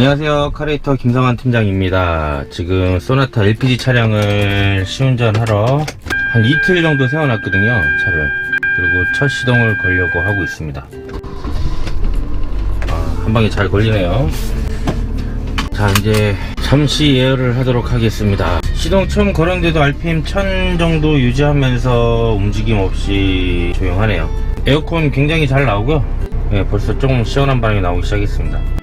안녕하세요. 카레이터 김성환 팀장입니다. 지금 소나타 LPG 차량을 시운전하러 한 이틀 정도 세워놨거든요. 차를. 그리고 첫 시동을 걸려고 하고 있습니다. 아, 한 방에 잘 걸리네요. 자, 이제 잠시 예열을 하도록 하겠습니다. 시동 처음 걸었는데도 RPM 1000 정도 유지하면서 움직임 없이 조용하네요. 에어컨 굉장히 잘 나오고요. 네, 벌써 조금 시원한 바람이 나오기 시작했습니다.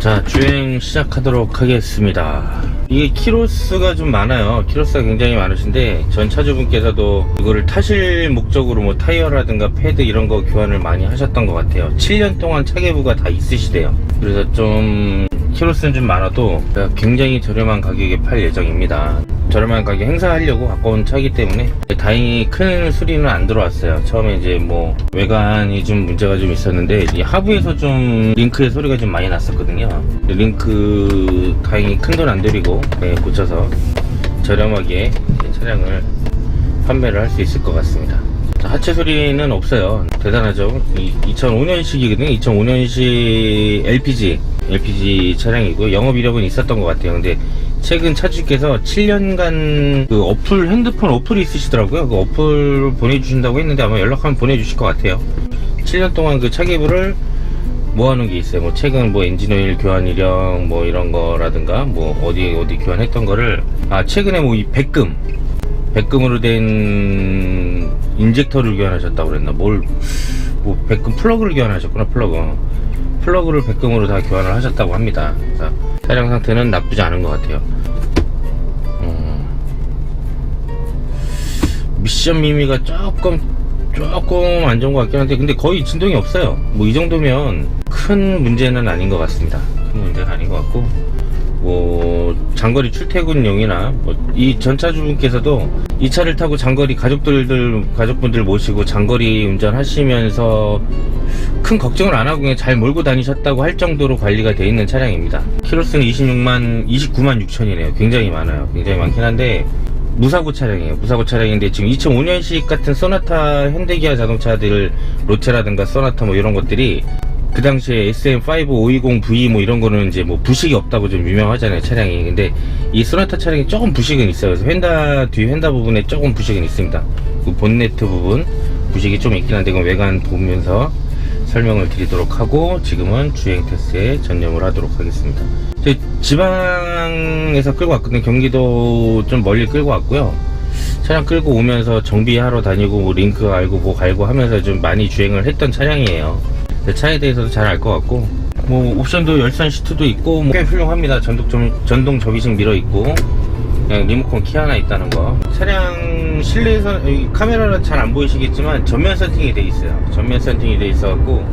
자, 주행 시작하도록 하겠습니다. 이게 키로수가 좀 많아요. 키로수가 굉장히 많으신데, 전 차주분께서도 이거를 타실 목적으로 뭐 타이어라든가 패드 이런 거 교환을 많이 하셨던 것 같아요. 7년 동안 차계부가 다 있으시대요. 그래서 좀, 키로수는 좀 많아도 굉장히 저렴한 가격에 팔 예정입니다. 저렴한 가격 행사하려고 온 차기 때문에 다행히 큰 수리는 안 들어왔어요. 처음에 이제 뭐 외관이 좀 문제가 좀 있었는데 이 하부에서 좀 링크의 소리가 좀 많이 났었거든요. 링크 다행히 큰 돈 안 들이고 네, 고쳐서 저렴하게 차량을 판매를 할 수 있을 것 같습니다. 자, 하체 소리는 없어요. 대단하죠. 2005년식이거든요. 2005년식 LPG, LPG 차량이고 영업 이력은 있었던 것 같아요. 근데 최근 차주께서 7년간 그 어플 핸드폰 어플이 있으시더라고요. 그 어플 보내주신다고 했는데 아마 연락하면 보내주실 것 같아요. 7년 동안 그 차계부를 모아놓은 게 있어요. 뭐 최근 뭐 엔진오일 교환 이력 뭐 이런 거라든가 뭐 어디 어디 교환했던 거를 아 최근에 뭐 이 백금 백금으로 된 인젝터를 교환하셨다고 그랬나 뭘 뭐 백금 플러그를 교환하셨구나 플러그 플러그를 백금으로 다 교환을 하셨다고 합니다. 그래서 차량 상태는 나쁘지 않은 것 같아요. 음, 미션 미미가 조금 조금 안 좋은 것 같긴 한데 근데 거의 진동이 없어요. 뭐 이 정도면 큰 문제는 아닌 것 같습니다. 큰 문제는 아닌 것 같고 뭐 장거리 출퇴근용이나 뭐 이 전차주분께서도 이 차를 타고 장거리 가족들들 가족분들 모시고 장거리 운전하시면서 큰 걱정을 안 하고 그냥 잘 몰고 다니셨다고 할 정도로 관리가 되어 있는 차량입니다. 키로수는 26만 29만 6천이네요. 굉장히 많아요. 굉장히 많긴 한데 무사고 차량이에요. 무사고 차량인데 지금 2005년식 같은 소나타 현대기아 자동차들 로체라든가 소나타 뭐 이런 것들이 그 당시에 SM5 520V 뭐 이런 거는 이제 뭐 부식이 없다고 좀 유명하잖아요 차량이 근데 이 소나타 차량이 조금 부식은 있어요 그래서 휀다 뒤 휀다 부분에 조금 부식은 있습니다 그 본네트 부분 부식이 좀 있긴 한데 그 외관 보면서 설명을 드리도록 하고 지금은 주행 테스트에 전념을 하도록 하겠습니다. 저 지방에서 끌고 왔거든요. 경기도 좀 멀리 끌고 왔고요. 차량 끌고 오면서 정비하러 다니고 뭐 링크 알고 뭐 갈고 하면서 좀 많이 주행을 했던 차량이에요. 제 차에 대해서도 잘 알 것 같고 뭐 옵션도 열선 시트도 있고 뭐 꽤 훌륭합니다. 전동, 전, 전동 접이식 미러 있고 그냥 리모컨 키 하나 있다는 거 차량 실내에서 여기 카메라는 잘안 보이시겠지만 전면 세팅이 돼 있어요 전면 세팅이 돼 있어 갖고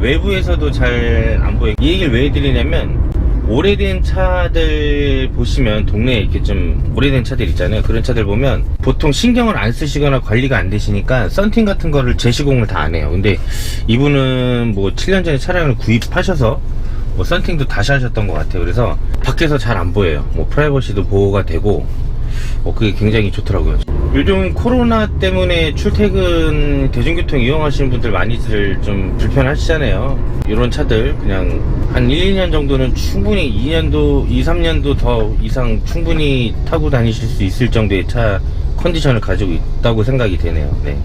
외부에서도 잘 안 보여요 이 얘기를 왜 해드리냐면 오래된 차들 보시면 동네에 이렇게 좀 오래된 차들 있잖아요. 그런 차들 보면 보통 신경을 안 쓰시거나 관리가 안 되시니까 썬팅 같은 거를 재시공을 다 안 해요. 근데 이분은 뭐 7년 전에 차량을 구입하셔서 뭐 썬팅도 다시 하셨던 것 같아요. 그래서 밖에서 잘 안 보여요. 뭐 프라이버시도 보호가 되고 어, 그게 굉장히 좋더라고요. 요즘 코로나 때문에 출퇴근 대중교통 이용하시는 분들 많이들 좀 불편하시잖아요. 이런 차들 그냥 한 1, 2년 정도는 충분히 2년도, 2, 3년도 더 이상 충분히 타고 다니실 수 있을 정도의 차 컨디션을 가지고 있다고 생각이 되네요. 네.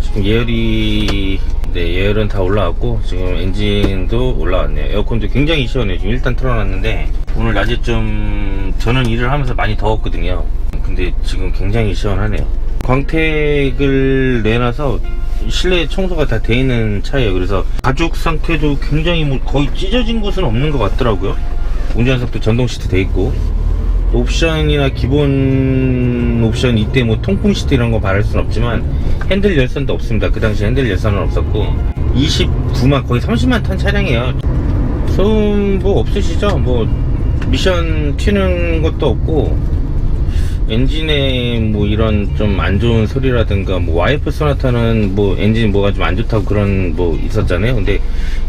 지금 예열이 네, 예열은 다 올라왔고 지금 엔진도 올라왔네요. 에어컨도 굉장히 시원해요. 지금 일단 틀어놨는데 오늘 낮에 좀 저는 일을 하면서 많이 더웠거든요. 근데 지금 굉장히 시원하네요. 광택을 내놔서 실내 청소가 다 돼 있는 차예요. 그래서 가죽 상태도 굉장히 뭐 거의 찢어진 곳은 없는 것 같더라고요. 운전석도 전동 시트 돼 있고 옵션이나 기본 옵션 이때 뭐 통풍 시트 이런 거 바랄 순 없지만 핸들 열선도 없습니다. 그 당시 핸들 열선은 없었고 29만 거의 30만 탄 차량이에요. 소음 뭐 없으시죠? 뭐 미션 튀는 것도 없고 엔진에 뭐 이런 좀 안 좋은 소리라든가 뭐 와이프 소나타는 뭐 엔진 뭐가 좀 안 좋다고 그런 뭐 있었잖아요. 근데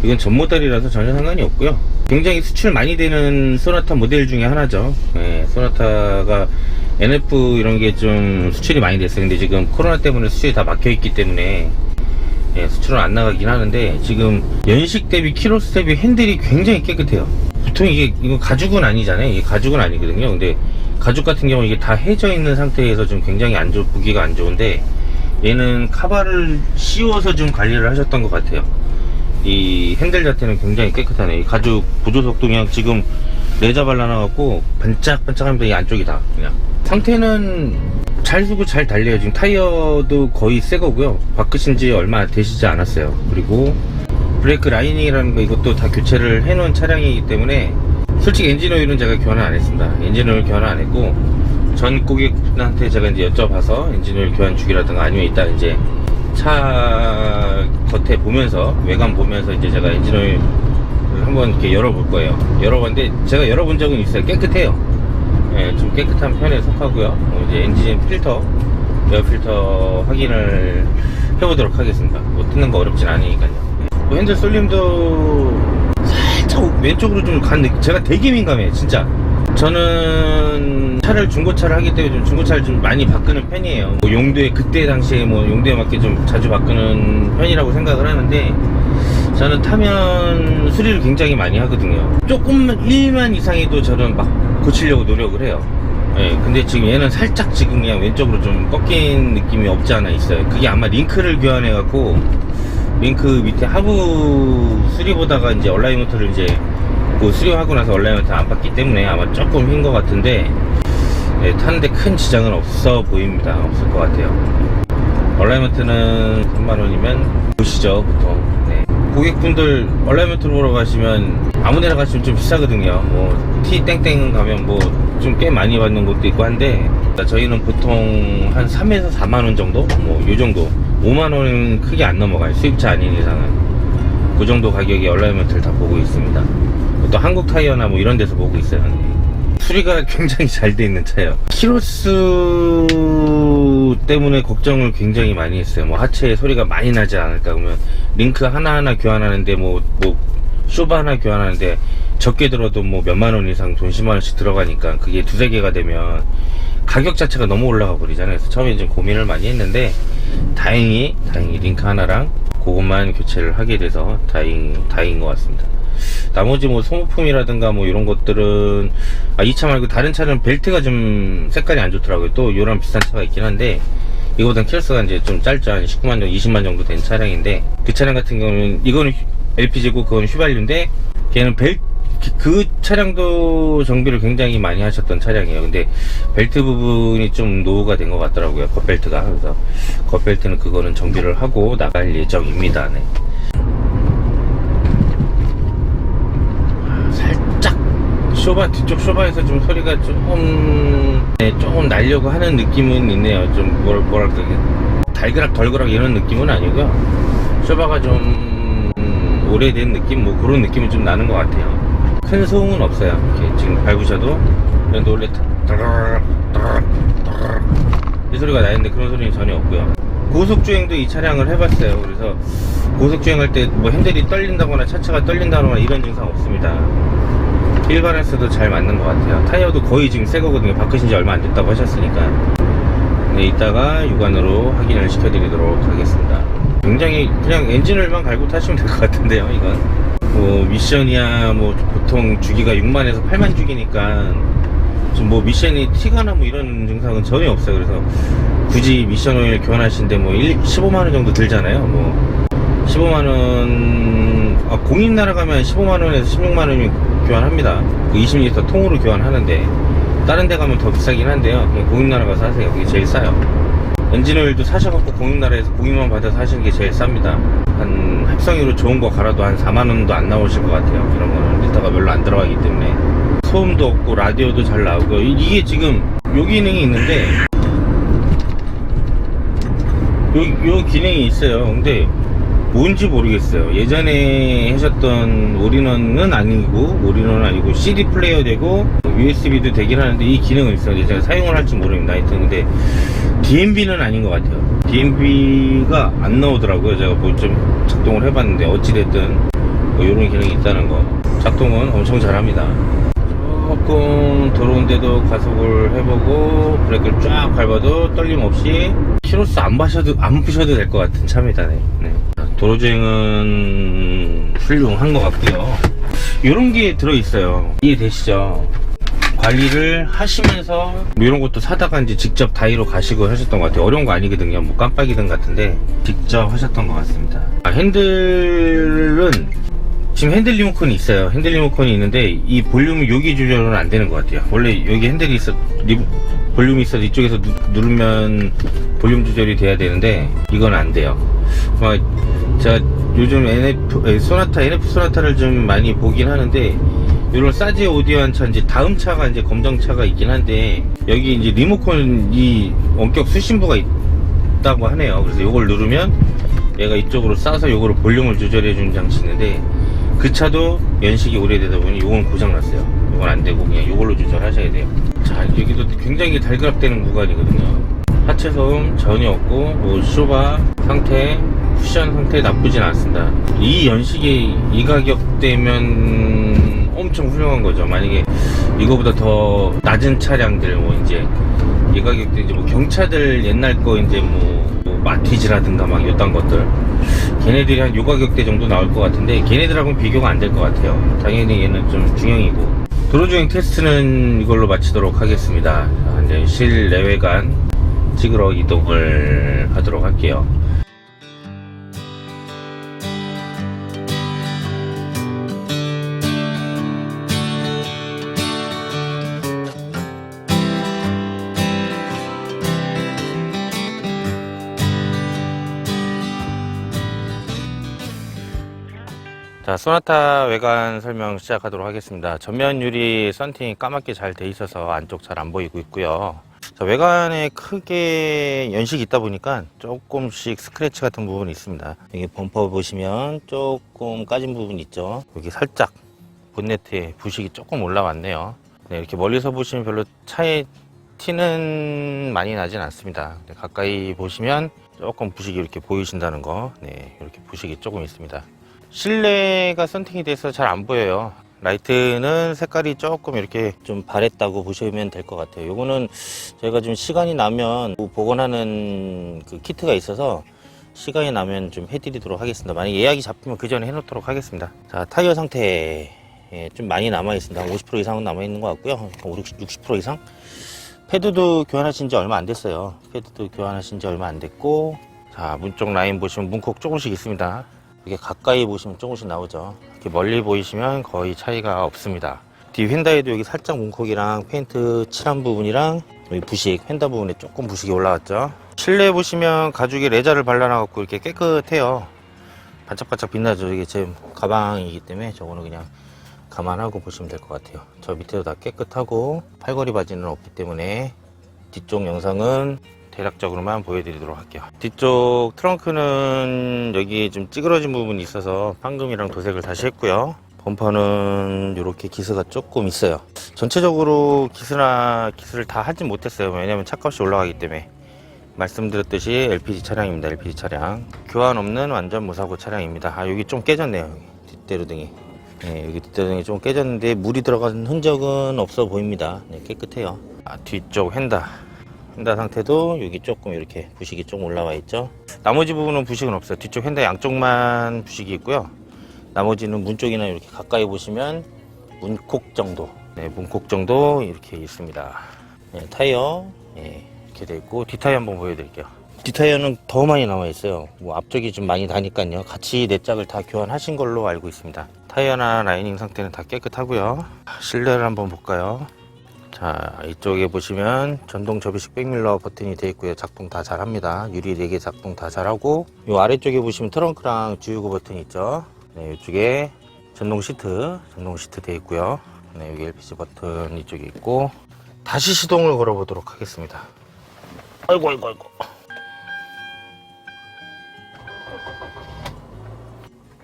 이건 전 모델이라서 전혀 상관이 없고요. 굉장히 수출 많이 되는 소나타 모델 중에 하나죠. 예, 소나타가 NF 이런 게 좀 수출이 많이 됐어요. 근데 지금 코로나 때문에 수출이 다 막혀 있기 때문에 예, 수출은 안 나가긴 하는데 지금 연식 대비 키로수 대비 핸들이 굉장히 깨끗해요. 보통 이게 이거 가죽은 아니잖아요. 이게 가죽은 아니거든요. 근데 가죽 같은 경우 이게 다 해져 있는 상태에서 좀 굉장히 안 좋, 보기가 안 좋은데 얘는 카바를 씌워서 좀 관리를 하셨던 것 같아요. 이 핸들 자체는 굉장히 깨끗하네. 이 가죽 보조석도 그냥 지금 레자 발라놔갖고 반짝반짝합니다. 이 안쪽이 다 그냥. 상태는 잘 쓰고 잘 달려요. 지금 타이어도 거의 새 거고요. 바꾸신 지 얼마 되시지 않았어요. 그리고 브레이크 라이닝이라는 거 이것도 다 교체를 해놓은 차량이기 때문에 솔직히 엔진 오일은 제가 교환을 안 했습니다. 엔진 오일 교환을 안 했고 전 고객한테 제가 이제 여쭤봐서 엔진 오일 교환 주기라든가 아니면 이따 이제 차 겉에 보면서 외관 보면서 이제 제가 엔진 오일을 한번 이렇게 열어볼 거예요. 열어봤는데 제가 열어본 적은 있어요. 깨끗해요. 예, 좀 깨끗한 편에 속하고요. 어, 이제 엔진 필터, 에어 필터 확인을 해보도록 하겠습니다. 뭐 뜯는 거 어렵진 않으니까요. 뭐 핸들 솔림도 살짝 왼쪽으로 좀 간. 제가 되게 민감해요, 진짜. 저는 차를 중고차를 하기 때문에 좀 중고차를 좀 많이 바꾸는 편이에요. 뭐 용도에 그때 당시에 뭐 용도에 맞게 좀 자주 바꾸는 편이라고 생각을 하는데 저는 타면 수리를 굉장히 많이 하거든요. 조금만 1만 이상이도 저는 막 고치려고 노력을 해요. 예, 근데 지금 얘는 살짝 지금 그냥 왼쪽으로 좀 꺾인 느낌이 없지 않아 있어요. 그게 아마 링크를 교환해갖고 링크 밑에 하부 수리 보다가 이제 얼라이먼트를 이제 그 수리하고 나서 얼라이먼트 안 봤기 때문에 아마 조금 흰 것 같은데 예, 타는데 큰 지장은 없어 보입니다. 없을 것 같아요. 얼라이먼트는 3만원이면 보시죠 보통 네. 고객분들 얼라이먼트로 보러 가시면 아무 데나 가시면 좀 비싸거든요. 뭐 T 땡땡 가면 뭐 좀 꽤 많이 받는 곳도 있고 한데 저희는 보통 한 3에서 4만원 정도? 뭐 요 정도. 5만원은 크게 안 넘어가요. 수입차 아닌 이상은. 그 정도 가격의 얼라이먼트를 다 보고 있습니다. 또 한국 타이어나 뭐 이런 데서 보고 있어요 수리가 굉장히 잘 돼 있는 차예요. 키로수 때문에 걱정을 굉장히 많이 했어요. 뭐 하체에 소리가 많이 나지 않을까 그러면 링크 하나하나 교환하는데 뭐, 뭐, 쇼바 하나 교환하는데 적게 들어도 뭐 몇만 원 이상 돈 10만 원씩 들어가니까 그게 두세 개가 되면 가격 자체가 너무 올라가 버리잖아요. 그래서 처음에 좀 고민을 많이 했는데 다행히, 다행히 링크 하나랑 그것만 교체를 하게 돼서 다행, 다행인 것 같습니다. 나머지 뭐 소모품이라든가 뭐 이런 것들은 아 이 차 말고 다른 차는 벨트가 좀 색깔이 안 좋더라고요 또 요랑 비슷한 차가 있긴 한데 이거보단 키로수가 이제 좀 짧죠 한 19만 정도 20만 정도 된 차량인데 그 차량 같은 경우는 이거는 LPG고 그건 휘발유인데 걔는 벨그 차량도 정비를 굉장히 많이 하셨던 차량이에요. 근데 벨트 부분이 좀 노후가 된 것 같더라고요. 겉벨트가. 그래서 겉벨트는 그거는 정비를 하고 나갈 예정입니다. 네. 살짝 쇼바 뒤쪽 쇼바에서 좀 소리가 조금 네, 조금 날려고 하는 느낌은 있네요. 좀 뭐라 뭐랄까 달그락 덜그락 이런 느낌은 아니고요. 쇼바가 좀 음, 오래된 느낌 뭐 그런 느낌은 좀 나는 것 같아요. 큰 소음은 없어요. 이렇게 지금 밟으셔도 그런데 원래 이 소리가 나는데 그런 소리는 전혀 없고요. 고속 주행도 이 차량을 해봤어요. 그래서 고속 주행할 때 뭐 핸들이 떨린다거나 차체가 떨린다거나 이런 증상 없습니다. 힐 바란스도 잘 맞는 것 같아요. 타이어도 거의 지금 새 거거든요. 바꾸신 지 얼마 안 됐다고 하셨으니까. 네, 이따가 육안으로 확인을 시켜드리도록 하겠습니다. 굉장히 그냥 엔진을만 갈고 타시면 될 것 같은데요, 이건. 뭐 미션이야 뭐 보통 주기가 6만에서 8만 주기니까 좀 뭐 미션이 티가나 뭐 이런 증상은 전혀 없어요. 그래서 굳이 미션 오일 교환하시는데 뭐 1, 15만 원 정도 들잖아요. 뭐 15만 원 아, 공익 날아가면 15만 원에서 16만 원이 교환합니다. 그 20리터 통으로 교환하는데 다른 데 가면 더 비싸긴 한데요. 그냥 공익 날아가서 하세요. 그게 제일 싸요. 엔진오일도 사셔갖고 공익나라에서 공익만 받아서 하시는 게 제일 쌉니다. 한 합성유로 좋은 거 갈아도 한 4만 원도 안 나오실 것 같아요. 이런 거는 리터가 별로 안 들어가기 때문에 소음도 없고 라디오도 잘 나오고 이- 이게 지금 요 기능이 있는데 요, 요 기능이 있어요. 근데 뭔지 모르겠어요. 예전에 하셨던 올인원은 아니고 올인원은 아니고 CD 플레이어 되고 USB도 되긴 하는데 이 기능은 있어요. 제가 사용을 할지 모릅니다. 하여튼 근데 DMB는 아닌 것 같아요. DMB가 안 나오더라고요. 제가 뭐 좀 작동을 해봤는데 어찌됐든 뭐 이런 기능이 있다는 거. 작동은 엄청 잘합니다. 조금 들어온데도 가속을 해보고 브레이크를 쫙 밟아도 떨림 없이 키로수 안 마셔도 안 부셔도 될 것 같은 차입니다. 네. 네. 도로주행은 훌륭한 것 같고요. 이런 게 들어 있어요. 이해되시죠? 관리를 하시면서 뭐 이런 것도 사다가 이제 직접 다이로 가시고 하셨던 것 같아요. 어려운 거 아니거든요. 뭐 깜빡이든 같은데 직접 하셨던 것 같습니다. 아, 핸들은 지금 핸들 리모컨이 있어요. 핸들 리모컨이 있는데 이 볼륨 여기 조절은 안 되는 것 같아요. 원래 여기 핸들이 있어 리, 볼륨이 있어서 이쪽에서 누, 누르면 볼륨 조절이 돼야 되는데 이건 안 돼요. 막 제가 요즘 NF 에, 소나타 NF 소나타를 좀 많이 보긴 하는데 이런 사지 오디오한 차 이제 다음 차가 이제 검정 차가 있긴 한데 여기 이제 리모컨이 원격 수신부가 있다고 하네요. 그래서 이걸 누르면 얘가 이쪽으로 싸서 이거를 볼륨을 조절해 주는 장치 있는데 그 차도 연식이 오래되다 보니 이건 고장났어요. 이건 안 되고 그냥 이걸로 조절하셔야 돼요. 자 여기도 굉장히 달그락대는 구간이거든요. 하체 소음 전혀 없고 뭐 쇼바 상태 쿠션 상태 나쁘진 않습니다. 이 연식이 이 가격대면 엄청 훌륭한 거죠. 만약에 이거보다 더 낮은 차량들 뭐 이제 이 가격대 이제 뭐 경차들 옛날 거 이제 뭐, 뭐 마티즈라든가 막 이딴 것들 걔네들이 한 요 가격대 정도 나올 것 같은데 걔네들하고는 비교가 안 될 것 같아요. 당연히 얘는 좀 중형이고 도로주행 테스트는 이걸로 마치도록 하겠습니다. 실내외관 찍으러 이동을 하도록 할게요. 자, 소나타 외관 설명 시작하도록 하겠습니다. 전면 유리 썬팅이 까맣게 잘 돼 있어서 안쪽 잘 안 보이고 있고요. 자, 외관에 크게 연식이 있다 보니까 조금씩 스크래치 같은 부분이 있습니다. 여기 범퍼 보시면 조금 까진 부분 있죠. 여기 살짝 본네트에 부식이 조금 올라왔네요. 네, 이렇게 멀리서 보시면 별로 차에 티는 많이 나진 않습니다. 네, 가까이 보시면 조금 부식이 이렇게 보이신다는 거, 네, 이렇게 부식이 조금 있습니다. 실내가 선팅이 돼서 잘 안 보여요. 라이트는 색깔이 조금 이렇게 좀 바랬다고 보시면 될 것 같아요. 요거는 저희가 좀 시간이 나면 복원하는 그 키트가 있어서 시간이 나면 좀 해드리도록 하겠습니다. 만약 예약이 잡히면 그 전에 해놓도록 하겠습니다. 자, 타이어 상태 예, 좀 많이 남아 있습니다. 50% 이상은 남아 있는 것 같고요. 한 50, 60% 이상. 패드도 교환하신 지 얼마 안 됐어요. 패드도 교환하신 지 얼마 안 됐고, 자, 문 쪽 라인 보시면 문콕 조금씩 있습니다. 이게 가까이 보시면 조금씩 나오죠. 이렇게 멀리 보이시면 거의 차이가 없습니다. 뒤 휀다에도 여기 살짝 문콕이랑 페인트 칠한 부분이랑 여기 부식, 휀다 부분에 조금 부식이 올라왔죠. 실내 보시면 가죽에 레자를 발라놔갖고 이렇게 깨끗해요. 반짝반짝 빛나죠. 이게 제 가방이기 때문에 저거는 그냥 감안하고 보시면 될 것 같아요. 저 밑에도 다 깨끗하고 팔걸이 바지는 없기 때문에 뒤쪽 영상은 대략적으로만 보여드리도록 할게요. 뒤쪽 트렁크는 여기 좀 찌그러진 부분이 있어서 황금이랑 도색을 다시 했고요. 범퍼는 이렇게 기스가 조금 있어요. 전체적으로 기스나 기스를 다 하진 못했어요. 왜냐면 차값이 올라가기 때문에. 말씀드렸듯이 LPG 차량입니다. LPG 차량. 교환 없는 완전 무사고 차량입니다. 아, 여기 좀 깨졌네요. 뒷대로등이. 네, 여기 뒷대로등이 좀 깨졌는데 물이 들어간 흔적은 없어 보입니다. 네, 깨끗해요. 아, 뒤쪽 휀다. 휀다 상태도 여기 조금 이렇게 부식이 좀 올라와 있죠. 나머지 부분은 부식은 없어요. 뒤쪽 휀다 양쪽만 부식이 있고요. 나머지는 문 쪽이나 이렇게 가까이 보시면 문콕 정도, 네, 문콕 정도 이렇게 있습니다. 네, 타이어 네, 이렇게 돼 있고 뒷타이어 한번 보여드릴게요. 뒷타이어는 더 많이 남아 있어요. 뭐 앞쪽이 좀 많이 다니까요. 같이 네 짝을 다 교환하신 걸로 알고 있습니다. 타이어나 라이닝 상태는 다 깨끗하고요. 실내를 한번 볼까요? 자 이쪽에 보시면 전동 접이식 백밀러 버튼이 되어 있고요. 작동 다 잘합니다. 유리 4개 작동 다 잘하고 이 아래쪽에 보시면 트렁크랑 주유구 버튼 있죠? 네 이쪽에 전동 시트 전동 시트 되어 있고요. 네 여기 LPG 버튼 이쪽에 있고 다시 시동을 걸어 보도록 하겠습니다. 아이고 아이고 아이고.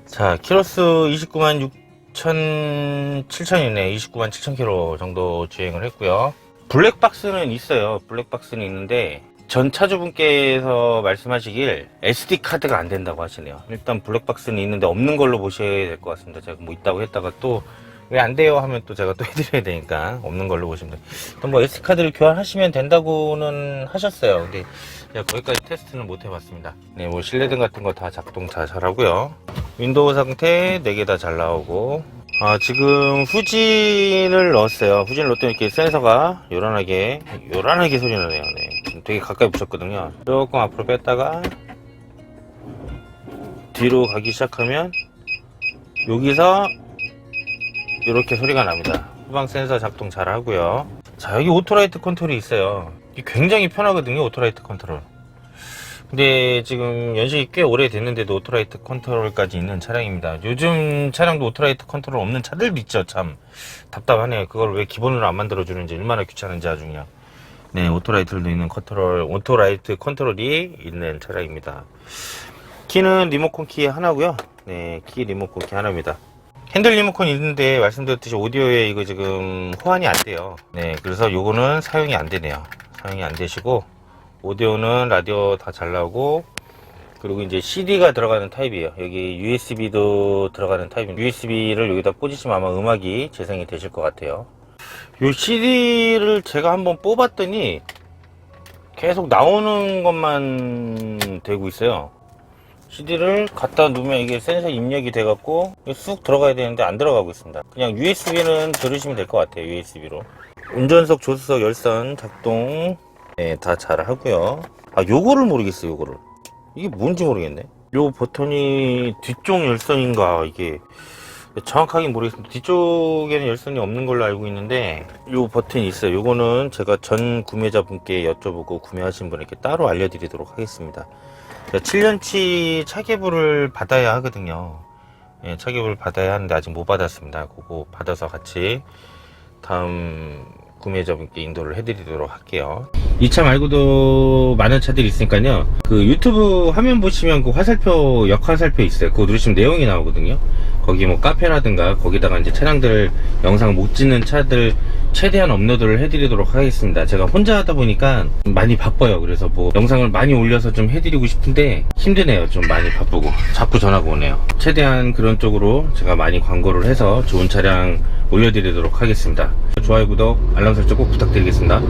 자 키로수 29만 6천 7천이네. 29만 7천 킬로 정도 주행을 했고요. 블랙박스는 있어요. 블랙박스는 있는데 전 차주분께서 말씀하시길 SD 카드가 안 된다고 하시네요. 일단 블랙박스는 있는데 없는 걸로 보셔야 될 것 같습니다. 제가 뭐 있다고 했다가 또 왜 안 돼요 하면 또 제가 또 해드려야 되니까 없는 걸로 보시면 돼요. 또뭐 SD카드를 교환하시면 된다고는 하셨어요. 근데 제가 거기까지 테스트는 못 해봤습니다. 네, 뭐 실내등 같은 거 다 작동 다 잘하고요. 윈도우 상태 4개 다 잘 나오고 아, 지금 후진을 넣었어요. 후진을 넣었더니 이렇게 센서가 요란하게 요란하게 소리 나네요. 네. 되게 가까이 붙였거든요. 조금 앞으로 뺐다가 뒤로 가기 시작하면 여기서 이렇게 소리가 납니다. 후방 센서 작동 잘 하고요. 자, 여기 오토라이트 컨트롤이 있어요. 굉장히 편하거든요, 오토라이트 컨트롤. 근데 지금 연식이 꽤 오래됐는데도 오토라이트 컨트롤까지 있는 차량입니다. 요즘 차량도 오토라이트 컨트롤 없는 차들도 있죠, 참. 답답하네요. 그걸 왜 기본으로 안 만들어 주는지 얼마나 귀찮은지 아주 그냥. 네, 오토라이트도 있는 컨트롤, 오토라이트 컨트롤이 있는 차량입니다. 키는 리모컨 키 하나고요. 네, 키 리모컨 키 하나입니다. 핸들 리모컨 있는데 말씀드렸듯이 오디오에 이거 지금 호환이 안 돼요. 네, 그래서 요거는 사용이 안 되네요. 사용이 안 되시고 오디오는 라디오 다 잘 나오고 그리고 이제 CD가 들어가는 타입이에요. 여기 USB도 들어가는 타입입니다. USB를 여기다 꽂으시면 아마 음악이 재생이 되실 것 같아요. 요 CD를 제가 한번 뽑았더니 계속 나오는 것만 되고 있어요. CD를 갖다 놓으면 이게 센서 입력이 돼갖고 쑥 들어가야 되는데 안 들어가고 있습니다. 그냥 USB는 들으시면 될 것 같아요. USB로. 운전석, 조수석, 열선 작동 네, 다 잘 하고요. 아, 요거를 모르겠어요. 요거를. 이게 뭔지 모르겠네. 요 버튼이 뒤쪽 열선인가 이게 정확하게 모르겠습니다. 뒤쪽에는 열선이 없는 걸로 알고 있는데 요 버튼이 있어요. 요거는 제가 전 구매자분께 여쭤보고 구매하신 분에게 따로 알려드리도록 하겠습니다. 7년치 차계부를 받아야 하거든요. 예, 차계부를 받아야 하는데 아직 못 받았습니다. 그거 받아서 같이 다음 구매자분께 인도를 해드리도록 할게요. 이 차 말고도 많은 차들이 있으니까요. 그 유튜브 화면 보시면 그 화살표, 역화살표 있어요. 그거 누르시면 내용이 나오거든요. 거기 뭐 카페라든가 거기다가 이제 차량들 영상 못 찍는 차들 최대한 업로드를 해드리도록 하겠습니다. 제가 혼자 하다 보니까 많이 바빠요. 그래서 뭐 영상을 많이 올려서 좀 해드리고 싶은데 힘드네요. 좀 많이 바쁘고 자꾸 전화가 오네요. 최대한 그런 쪽으로 제가 많이 광고를 해서 좋은 차량 올려드리도록 하겠습니다. 좋아요, 구독, 알람 설정 꼭 부탁드리겠습니다.